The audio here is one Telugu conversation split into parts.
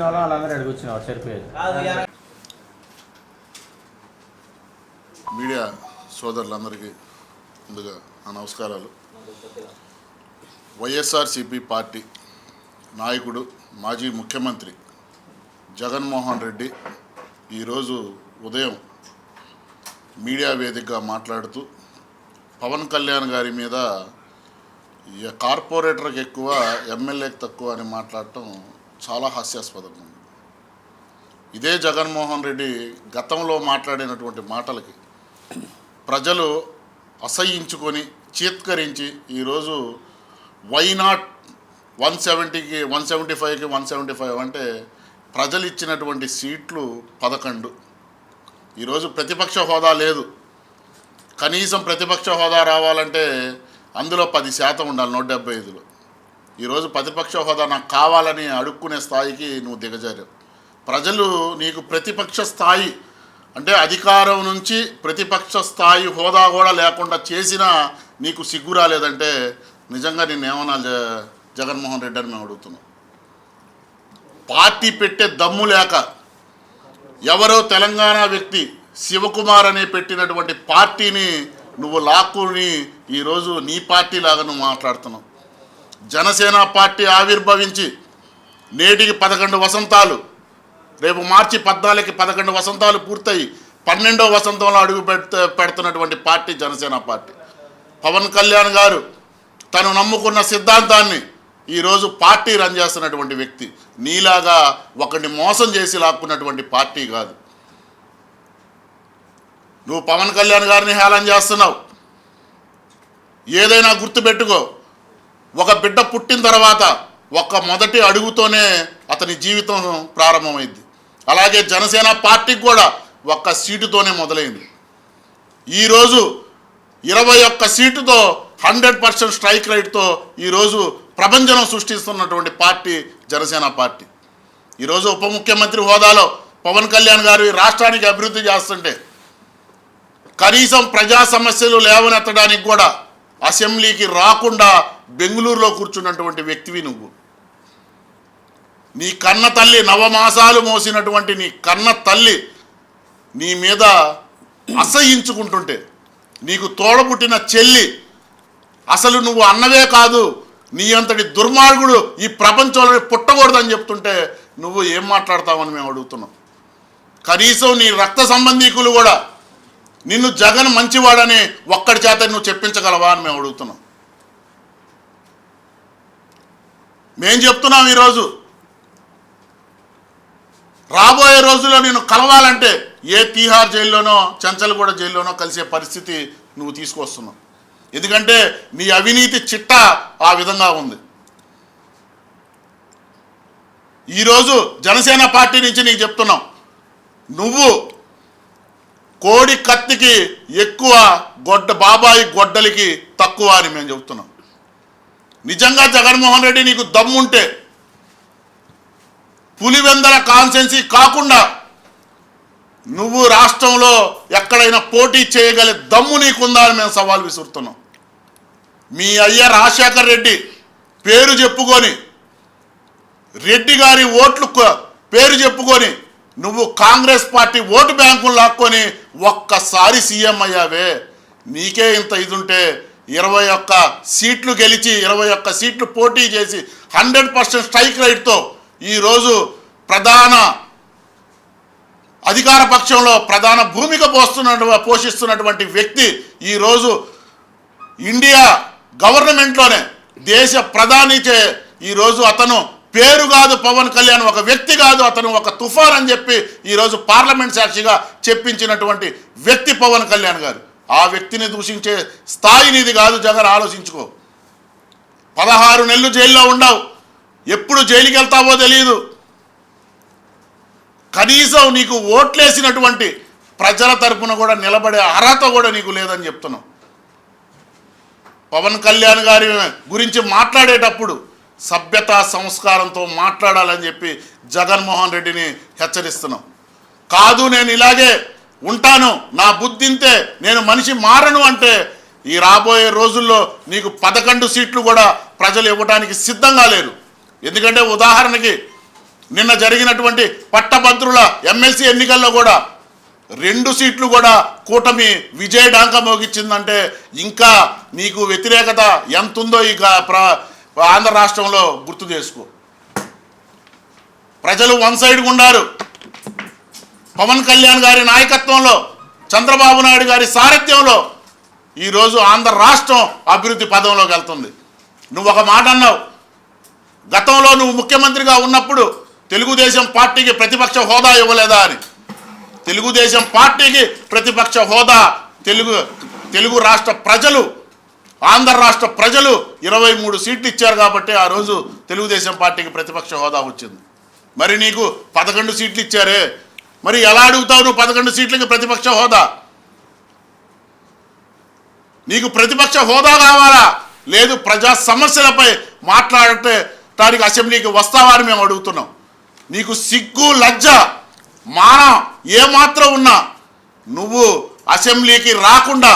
వాళ్ళు వాళ్ళందరూ సరిపోయేది. మీడియా సోదరులందరికీ ముందుగా నా నమస్కారాలు. వైఎస్ఆర్సిపి పార్టీ నాయకుడు మాజీ ముఖ్యమంత్రి జగన్మోహన్ రెడ్డి ఈరోజు ఉదయం మీడియా వేదికగా మాట్లాడుతూ పవన్ కళ్యాణ్ గారి మీద కార్పొరేటర్కి ఎక్కువ ఎమ్మెల్యేకి తక్కువ అని మాట్లాడటం చాలా హాస్యాస్పదంగా ఉంది. ఇదే జగన్మోహన్ రెడ్డి గతంలో మాట్లాడినటువంటి మాటలకి ప్రజలు అసహించుకొని చీత్కరించి ఈరోజు వై నాట్ వన్ సెవెంటీకి వన్ సెవెంటీ ఫైవ్కి వన్ సెవెంటీ ఫైవ్ అంటే ప్రజలు ఇచ్చినటువంటి సీట్లు పదకొండు. ఈరోజు ప్రతిపక్ష హోదా లేదు. కనీసం ప్రతిపక్ష హోదా రావాలంటే అందులో పది శాతం ఉండాలి నూట డెబ్బై ఐదులో. ఈరోజు ప్రతిపక్ష హోదా నాకు కావాలని అడుక్కునే స్థాయికి నువ్వు దిగజారావు. ప్రజలు నీకు ప్రతిపక్ష స్థాయి అంటే అధికారం నుంచి ప్రతిపక్ష స్థాయి హోదా కూడా లేకుండా చేసినా నీకు సిగ్గు రాలేదంటే నిజంగా నేను ఏమన్నా జ- జగన్మోహన్ రెడ్డి అని మేము అడుగుతున్నాం. పార్టీ పెట్టే దమ్ము లేక ఎవరో తెలంగాణ వ్యక్తి శివకుమార్ అనే పెట్టినటువంటి పార్టీని నువ్వు లాక్కుని ఈరోజు నీ పార్టీ లాగా నువ్వు మాట్లాడుతున్నావు. జనసేన పార్టీ ఆవిర్భవించి నేటికి పదకొండు వసంతాలు రేపు మార్చి పద్నాలుగుకి పదకొండు వసంతాలు పూర్తయి పన్నెండో వసంతంలో అడుగు పెడుతూ పెడుతున్నటువంటి పార్టీ జనసేన పార్టీ. పవన్ కళ్యాణ్ గారు తను నమ్ముకున్న సిద్ధాంతాన్ని ఈరోజు పార్టీ రన్ చేస్తున్నటువంటి వ్యక్తి. నీలాగా ఒకరిని మోసం చేసి లాక్కున్నటువంటి పార్టీ కాదు. నువ్వు పవన్ కళ్యాణ్ గారిని హేళన చేస్తున్నావు. ఏదైనా గుర్తుపెట్టుకో. ఒక బిడ్డ పుట్టిన తర్వాత ఒక మొదటి అడుగుతోనే అతని జీవితం ప్రారంభమైంది. అలాగే జనసేన పార్టీకి కూడా ఒక్క సీటుతోనే మొదలైంది. ఈరోజు ఇరవై ఒక్క సీటుతో హండ్రెడ్ పర్సెంట్ స్ట్రైక్ రేట్తో ఈరోజు ప్రభంజనం సృష్టిస్తున్నటువంటి పార్టీ జనసేన పార్టీ. ఈరోజు ఉప ముఖ్యమంత్రి హోదాలో పవన్ కళ్యాణ్ గారు ఈ రాష్ట్రానికి అభివృద్ధి చేస్తుంటే కనీసం ప్రజా సమస్యలు లేవనెత్తడానికి కూడా అసెంబ్లీకి రాకుండా బెంగళూరులో కూర్చున్నటువంటి వ్యక్తివి నువ్వు. నీ కన్న తల్లి నవమాసాలు మోసినటువంటి నీ కన్న తల్లి నీ మీద అసహించుకుంటుంటే నీకు తోడబుట్టిన చెల్లి అసలు నువ్వు అన్నవే కాదు నీ అంతటి దుర్మార్గుడు ఈ ప్రపంచంలో పుట్టకూడదని చెప్తుంటే నువ్వు ఏం మాట్లాడతావని మేము అడుగుతున్నాం. కనీసం నీ రక్త సంబంధీకులు కూడా నిన్ను జగన్ మంచివాడని ఒక్కడి చేత నువ్వు చెప్పించగలవా అని మేము అడుగుతున్నాం. మేం చెప్తున్నాం ఈరోజు రాబోయే రోజుల్లో నేను కలవాలంటే ఏ తీహార్ జైల్లోనో చంచల్గూడ జైల్లోనో కలిసే పరిస్థితి నువ్వు తీసుకొస్తున్నావు. ఎందుకంటే నీ అవినీతి చిట్ట ఆ విధంగా ఉంది. ఈరోజు జనసేన పార్టీ నుంచి నీకు చెప్తున్నాం నువ్వు కోడి కత్తికి ఎక్కువ గొడ్డ బాబాయి గొడ్డలికి తక్కువ అని మేము చెబుతున్నాం. నిజంగా జగన్మోహన్ రెడ్డి నీకు దమ్ముంటే పులివెందల కాన్సెన్సీ కాకుండా నువ్వు రాష్ట్రంలో ఎక్కడైనా పోటీ చేయగల దమ్ము నీకుందా అని మేము సవాల్ విసురుతున్నాం. మీ అయ్య రాజశేఖర్ రెడ్డి పేరు చెప్పుకొని రెడ్డి గారి ఓట్లు పేరు చెప్పుకొని నువ్వు కాంగ్రెస్ పార్టీ ఓటు బ్యాంకులు లాక్కొని ఒక్కసారి సీఎం అయ్యావే. నీకే ఇంత ఇదుంటే ఇరవై ఒక్క సీట్లు గెలిచి ఇరవై ఒక్క సీట్లు పోటీ చేసి హండ్రెడ్ పర్సెంట్ స్ట్రైక్ రైట్తో ఈరోజు ప్రధాన అధికార పక్షంలో ప్రధాన భూమిక పోస్తున్న పోషిస్తున్నటువంటి వ్యక్తి ఈరోజు ఇండియా గవర్నమెంట్లోనే దేశ ప్రధానిచే ఈరోజు అతను పేరు కాదు పవన్ కళ్యాణ్ ఒక వ్యక్తి కాదు అతను ఒక తుఫాన్ అని చెప్పి ఈరోజు పార్లమెంట్ సాక్షిగా చెప్పించినటువంటి వ్యక్తి పవన్ కళ్యాణ్ గారు. ఆ వ్యక్తిని దూషించే స్థాయి నీది కాదు జగన్ ఆలోచించుకో. పదహారు నెలలు జైల్లో ఉండవు. ఎప్పుడు జైలుకి వెళ్తావో తెలియదు కనీసం నీకు ఓట్లేసినటువంటి ప్రజల తరపున కూడా నిలబడే అర్హత కూడా నీకు లేదని చెప్తున్నావు పవన్ కళ్యాణ్ గారి గురించి మాట్లాడేటప్పుడు సభ్యత సంస్కారంతో మాట్లాడాలని చెప్పి జగన్మోహన్ రెడ్డిని హెచ్చరిస్తున్నాం. కాదు నేను ఇలాగే ఉంటాను. నా బుద్ధింతే నేను మనిషి మారను అంటే ఈ రాబోయే రోజుల్లో నీకు పదకొండు సీట్లు కూడా ప్రజలు ఇవ్వడానికి సిద్ధంగా లేరు. ఎందుకంటే ఉదాహరణకి నిన్న జరిగినటువంటి పట్టభద్రుల ఎమ్మెల్సీ ఎన్నికల్లో కూడా రెండు సీట్లు కూడా కూటమి విజయ డాంక మోగించిందంటే ఇంకా నీకు వ్యతిరేకత ఎంత ఉందో ఇక ఆంధ్ర రాష్ట్రంలో గుర్తు చేసుకో. ప్రజలు వన్ సైడ్గా ఉన్నారు పవన్ కళ్యాణ్ గారి నాయకత్వంలో చంద్రబాబు నాయుడు గారి సారథ్యంలో ఈరోజు ఆంధ్ర రాష్ట్రం అభివృద్ధి పదంలోకి వెళ్తుంది. నువ్వు ఒక మాట అన్నావు. గతంలో నువ్వు ముఖ్యమంత్రిగా ఉన్నప్పుడు తెలుగుదేశం పార్టీకి ప్రతిపక్ష హోదా ఇవ్వలేదా అని. తెలుగుదేశం పార్టీకి ప్రతిపక్ష హోదా తెలుగు తెలుగు రాష్ట్ర ప్రజలు ఆంధ్ర రాష్ట్ర ప్రజలు ఇరవై మూడు సీట్లు ఇచ్చారు కాబట్టి ఆ రోజు తెలుగుదేశం పార్టీకి ప్రతిపక్ష హోదా వచ్చింది. మరి నీకు పదకొండు సీట్లు ఇచ్చారే. మరి ఎలా అడుగుతావు నువ్వు పదకొండు సీట్లకి ప్రతిపక్ష హోదా? నీకు ప్రతిపక్ష హోదా కావాలా? లేదు ప్రజా సమస్యలపై మాట్లాడటానికి అసెంబ్లీకి వస్తావని మేము అడుగుతున్నాం. నీకు సిగ్గు లజ్జ మానం ఏమాత్రం ఉన్నా నువ్వు అసెంబ్లీకి రాకుండా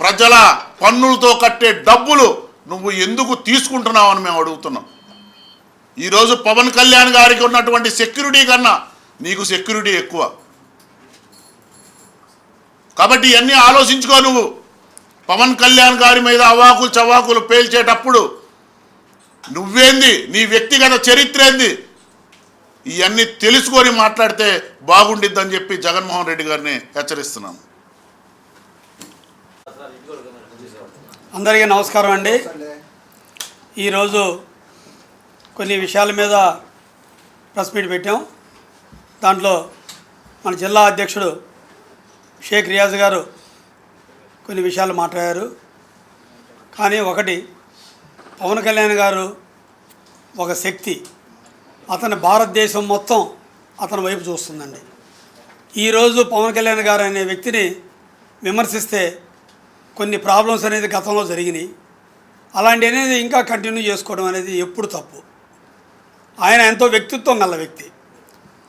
ప్రజల పన్నులతో కట్టే డబ్బులు నువ్వు ఎందుకు తీసుకుంటున్నావు అని మేము అడుగుతున్నాం. ఈరోజు పవన్ కళ్యాణ్ గారికి ఉన్నటువంటి సెక్యూరిటీ కన్నా నీకు సెక్యూరిటీ ఎక్కువ. కాబట్టి ఇవన్నీ ఆలోచించుకో నువ్వు. పవన్ కళ్యాణ్ గారి మీద అవాకులు చవాకులు పేల్చేటప్పుడు నువ్వేంది? నీ వ్యక్తిగత చరిత్ర ఏంది? ఇవన్నీ తెలుసుకొని మాట్లాడితే బాగుండిద్దని చెప్పి జగన్మోహన్ రెడ్డి గారిని హెచ్చరిస్తున్నాను అందరికీ నమస్కారం అండి. ఈరోజు కొన్ని విషయాల మీద ప్రెస్ మీట్ పెట్టాం. దాంట్లో మన జిల్లా అధ్యక్షుడు షేక్ రియాజ్ గారు కొన్ని విషయాలు మాట్లాడారు. కానీ ఒకటి పవన్ కళ్యాణ్ గారు ఒక శక్తి. అతని భారతదేశం మొత్తం అతని వైపు చూస్తుందండి. ఈరోజు పవన్ కళ్యాణ్ గారు అనే వ్యక్తిని విమర్శిస్తే కొన్ని ప్రాబ్లమ్స్ అనేది గతంలో జరిగినాయి. అలాంటి అనేది ఇంకా కంటిన్యూ చేసుకోవడం అనేది ఎప్పుడు తప్పు. ఆయన ఎంతో వ్యక్తిత్వం గల వ్యక్తి.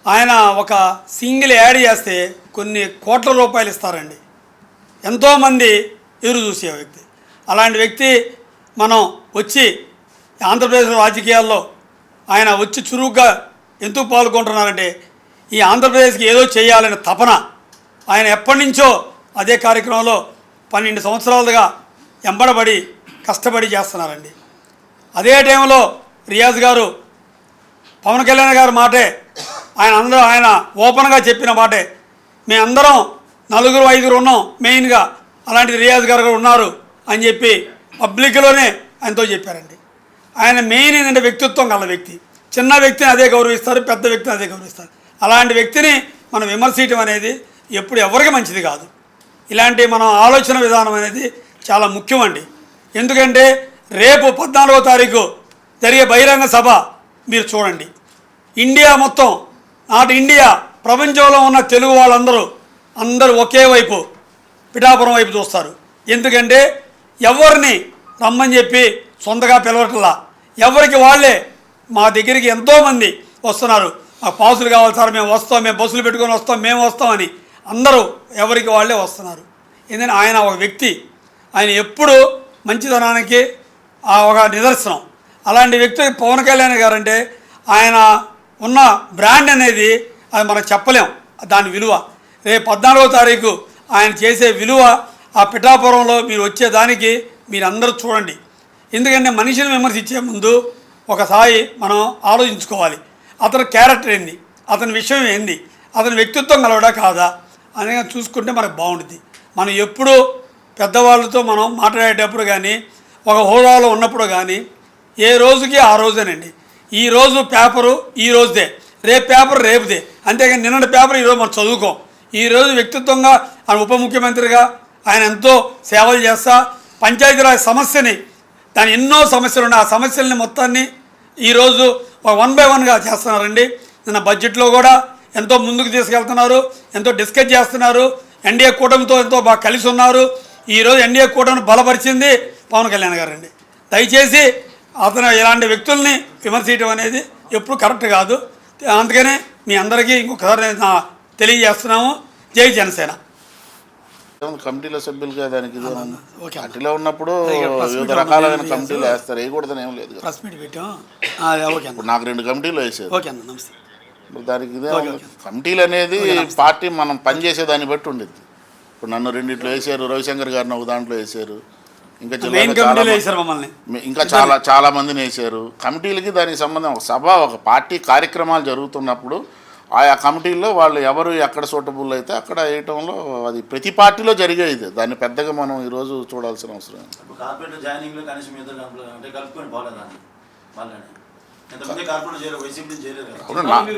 ఆయన ఒక సింగిల్ యాడ్ చేస్తే కొన్ని కోట్ల రూపాయలు ఇస్తారండి. ఎంతోమంది ఎదురు చూసే వ్యక్తి. అలాంటి వ్యక్తి మనం వచ్చి ఆంధ్రప్రదేశ్ రాజకీయాల్లో ఆయన వచ్చి చురుగ్గా ఎందుకు పాల్గొంటున్నారంటే ఈ ఆంధ్రప్రదేశ్కి ఏదో చేయాలనే తపన ఆయన ఎప్పటి నుంచో అదే కార్యక్రమంలో పన్నెండు సంవత్సరాలుగా ఎంబడబడి కష్టపడి చేస్తున్నారండి. అదే టైంలో రియాజ్ గారు పవన్ కళ్యాణ్ గారి మాటే ఆయన అందరూ ఆయన ఓపెన్గా చెప్పిన మాటే మేమందరం నలుగురు ఐదుగురు ఉన్నాం మెయిన్గా అలాంటి రియాజ్ గారు కూడా ఉన్నారు అని చెప్పి పబ్లిక్లోనే ఆయనతో చెప్పారండి. ఆయన మెయిన్ ఏంటంటే వ్యక్తిత్వం గల వ్యక్తి. చిన్న వ్యక్తిని అదే గౌరవిస్తారు పెద్ద వ్యక్తిని అదే గౌరవిస్తారు. అలాంటి వ్యక్తిని మనం విమర్శించడం అనేది ఎప్పుడు ఎవరికి మంచిది కాదు. ఇలాంటి మనం ఆలోచన విధానం అనేది చాలా ముఖ్యమండి. ఎందుకంటే రేపు పద్నాలుగో తారీఖు జరిగే బహిరంగ సభ మీరు చూడండి. ఇండియా మొత్తం నాటి ఇండియా ప్రపంచంలో ఉన్న తెలుగు వాళ్ళందరూ అందరూ ఒకే వైపు పిఠాపురం వైపు చూస్తారు. ఎందుకంటే ఎవరిని రమ్మని చెప్పి సొంతగా పిలవట్లా? ఎవరికి వాళ్ళే మా దగ్గరికి ఎంతోమంది వస్తున్నారు. మాకు పాసులు కావాలి సార్ మేము వస్తాం మేము బస్సులు పెట్టుకొని వస్తాం మేము వస్తామని అందరూ ఎవరికి వాళ్ళే వస్తున్నారు. ఎందుకంటే ఆయన ఒక వ్యక్తి. ఆయన ఎప్పుడు మంచితనానికి ఆ ఒక నిదర్శనం. అలాంటి వ్యక్తి పవన్ కళ్యాణ్ గారు అంటే ఆయన ఉన్న బ్రాండ్ అనేది అది మనం చెప్పలేం. దాని విలువ. రేపు పద్నాలుగో తారీఖు ఆయన చేసే విలువ ఆ పిఠాపురంలో మీరు వచ్చేదానికి మీరు అందరూ చూడండి. ఎందుకంటే మనిషిని విమర్శించే ముందు ఒకసారి మనం ఆలోచించుకోవాలి. అతని క్యారెక్టర్ ఏంది? అతని విషయం ఏంది? అతని వ్యక్తిత్వం కలవడా కాదా? అనేది చూసుకుంటే మనకు బాగుంటుంది. మనం ఎప్పుడు పెద్దవాళ్ళతో మనం మాట్లాడేటప్పుడు కానీ ఒక హోదాలో ఉన్నప్పుడు కానీ ఏ రోజుకి ఆ రోజేనండి. ఈ రోజు పేపరు ఈ రోజుదే. రేపు పేపర్ రేపుదే. అంతేగాని నిన్నటి పేపర్ ఈరోజు మనం చదువుకోం. ఈ రోజు వ్యక్తిత్వంగా ఆయన ఉప ముఖ్యమంత్రిగా ఆయన ఎంతో సేవలు చేస్తా పంచాయతీరాజ్ సమస్యని దాని ఎన్నో సమస్యలు ఉన్నాయి. ఆ సమస్యల్ని మొత్తాన్ని ఈరోజు వన్ బై వన్గా చేస్తున్నారండి. నిన్న బడ్జెట్లో కూడా ఎంతో ముందుకు తీసుకెళ్తున్నారు ఎంతో డిస్కస్ చేస్తున్నారు ఎన్డీఏ కూటమితో ఎంతో బాగా కలిసి ఉన్నారు. ఈరోజు ఎన్డీఏ కూటమిని బలపరిచింది పవన్ కళ్యాణ్ గారు అండి దయచేసి అతను ఇలాంటి వ్యక్తుల్ని విమర్శించడం అనేది ఎప్పుడు కరెక్ట్ కాదు. అందుకనే మీ అందరికీ ఇంకొకసారి తెలియజేస్తున్నాము. జై జనసేన. కమిటీలో సభ్యులుగా దానికి పార్టీలో ఉన్నప్పుడు వివిధ రకాలైన కమిటీలు వేస్తారు. వేయకూడదని ఏం లేదు. ప్రెస్ మీట్ పెట్టాం ఓకే నాకు రెండు కమిటీలు వేసారు. ఓకే అన్న నమస్తే. దానికి ఇదే. కమిటీలు అనేది పార్టీ మనం పనిచేసే దాన్ని బట్టి ఉండిద్ది. ఇప్పుడు నన్ను రెండిట్లో వేసారు రవిశంకర్ గారిని ఒక దాంట్లో వేసారు ఇంకా ఇంకా చాలా చాలా మందిని వేసారు. కమిటీలకి దానికి సంబంధం ఒక సభ ఒక పార్టీ కార్యక్రమాలు జరుగుతున్నప్పుడు ఆయా కమిటీల్లో వాళ్ళు ఎవరు ఎక్కడ సూటబుల్ అయితే అక్కడ వేయటంలో అది ప్రతి పార్టీలో జరిగేది దాన్ని పెద్దగా మనం ఈరోజు చూడాల్సిన అవసరం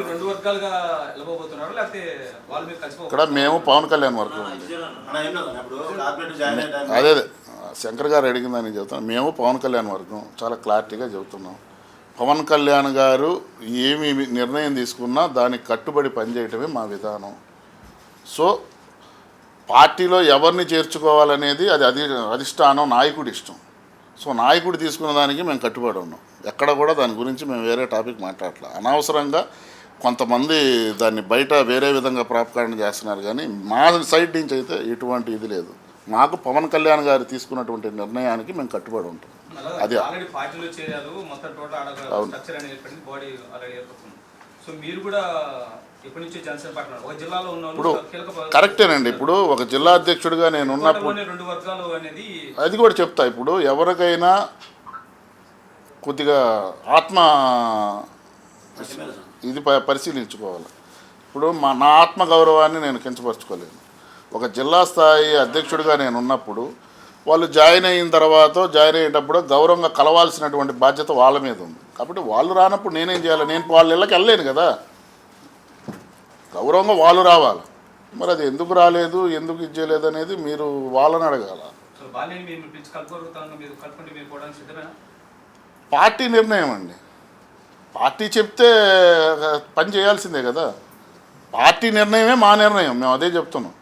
రెండు వర్గాలుగా వెళ్ళబోతున్నారు లేకపోతే వాళ్ళు మీరు కలిసిపో ఇక్కడ మేము పవన్ కళ్యాణ్ వరకు అదే అదే. శంకర్ గారు అడిగిందని చెబుతాం మేము పవన్ కళ్యాణ్ వర్గం చాలా క్లారిటీగా చెబుతున్నాం. పవన్ కళ్యాణ్ గారు ఏమి నిర్ణయం తీసుకున్నా దానికి కట్టుబడి పనిచేయటమే మా విధానం. సో పార్టీలో ఎవరిని చేర్చుకోవాలనేది అది అధి అధిష్టానం నాయకుడి ఇష్టం. సో నాయకుడు తీసుకున్న దానికి మేము కట్టుబడి ఉన్నాం. ఎక్కడ కూడా దాని గురించి మేము వేరే టాపిక్ మాట్లాడలే అనవసరంగా కొంతమంది దాన్ని బయట వేరే విధంగా ప్రాపకాండ చేస్తున్నారు కానీ మా సైడ్ నుంచి అయితే ఎటువంటి ఇది లేదు. మాకు పవన్ కళ్యాణ్ గారు తీసుకున్నటువంటి నిర్ణయానికి మేము కట్టుబడి ఉంటాం. అది ఆల్రెడీ సో మీరు కూడా ఎప్పటి నుంచో జనసేన పార్టీ ఒక జిల్లాలో ఉన్న వాళ్ళు ఇప్పుడు కరెక్టేనండి. ఇప్పుడు ఒక జిల్లా అధ్యక్షుడిగా నేను ఉన్నప్పుడు కూటమిలోని రెండు వర్గాలు అనేది అది కూడా చెప్తా. ఇప్పుడు ఎవరికైనా కొద్దిగా ఆత్మ ఇది పరిశీలించుకోవాలి. ఇప్పుడు మా నా ఆత్మ గౌరవాన్ని నేను కించపరచుకోలేను. ఒక జిల్లా స్థాయి అధ్యక్షుడిగా నేను ఉన్నప్పుడు వాళ్ళు జాయిన్ అయిన తర్వాత జాయిన్ అయ్యేటప్పుడు గౌరవంగా కలవాల్సినటువంటి బాధ్యత వాళ్ళ మీద ఉంది. కాబట్టి వాళ్ళు రానప్పుడు నేనేం చేయాలి? నేను వాళ్ళ ఇళ్ళకి వెళ్ళలేను కదా. గౌరవంగా వాళ్ళు రావాలి. మరి అది ఎందుకు రాలేదు? ఎందుకు ఇచ్చేయలేదు అనేది మీరు వాళ్ళని అడగాల. పార్టీ నిర్ణయం అండి. పార్టీ చెప్తే పని చేయాల్సిందే కదా. పార్టీ నిర్ణయమే మా నిర్ణయం. మేము అదే చెప్తున్నాం.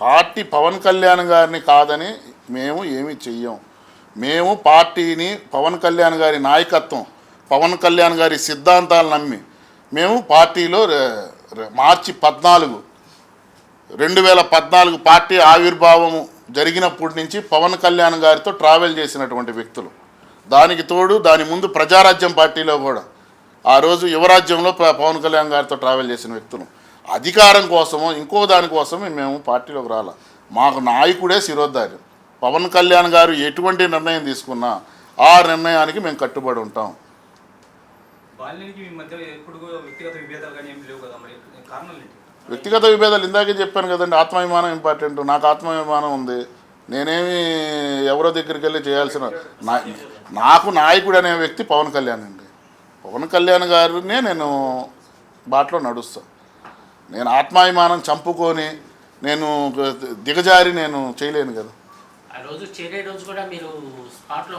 పార్టీ పవన్ కళ్యాణ్ గారిని కాదని మేము ఏమి చెయ్యం. మేము పార్టీని పవన్ కళ్యాణ్ గారి నాయకత్వం పవన్ కళ్యాణ్ గారి సిద్ధాంతాలు నమ్మి మేము పార్టీలో మార్చి పద్నాలుగు రెండు వేల పద్నాలుగు పార్టీ ఆవిర్భావం జరిగినప్పటి నుంచి పవన్ కళ్యాణ్ గారితో ట్రావెల్ చేసినటువంటి వ్యక్తులు. దానికి తోడు దాని ముందు ప్రజారాజ్యం పార్టీలో కూడా. ఆ రోజు యువరాజ్యంలో పవన్ కళ్యాణ్ గారితో ట్రావెల్ చేసిన వ్యక్తులు. అధికారం కోసమో ఇంకో దానికోసమే మేము పార్టీలోకి రాల. మాకు నాయకుడే శిరోద్ధార్యం పవన్ కళ్యాణ్ గారు ఎటువంటి నిర్ణయం తీసుకున్నా ఆ నిర్ణయానికి మేము కట్టుబడి ఉంటాం. వ్యక్తిగత విభేదాలు ఇందాకే చెప్పాను కదండి ఆత్మాభిమానం ఇంపార్టెంట్ నాకు ఆత్మాభిమానం ఉంది. నేనేమి ఎవరో దగ్గరికి వెళ్ళి చేయాల్సిన నాకు నాయకుడు అనే వ్యక్తి పవన్ కళ్యాణ్ అండి. పవన్ కళ్యాణ్ గారినే నేను బాటలో నడుస్తాను నేను ఆత్మాభిమానం చంపుకొని నేను దిగజారి నేను చేయలేను కదా. ఆ రోజు చేరే రోజు కూడా మీరు స్పాట్లో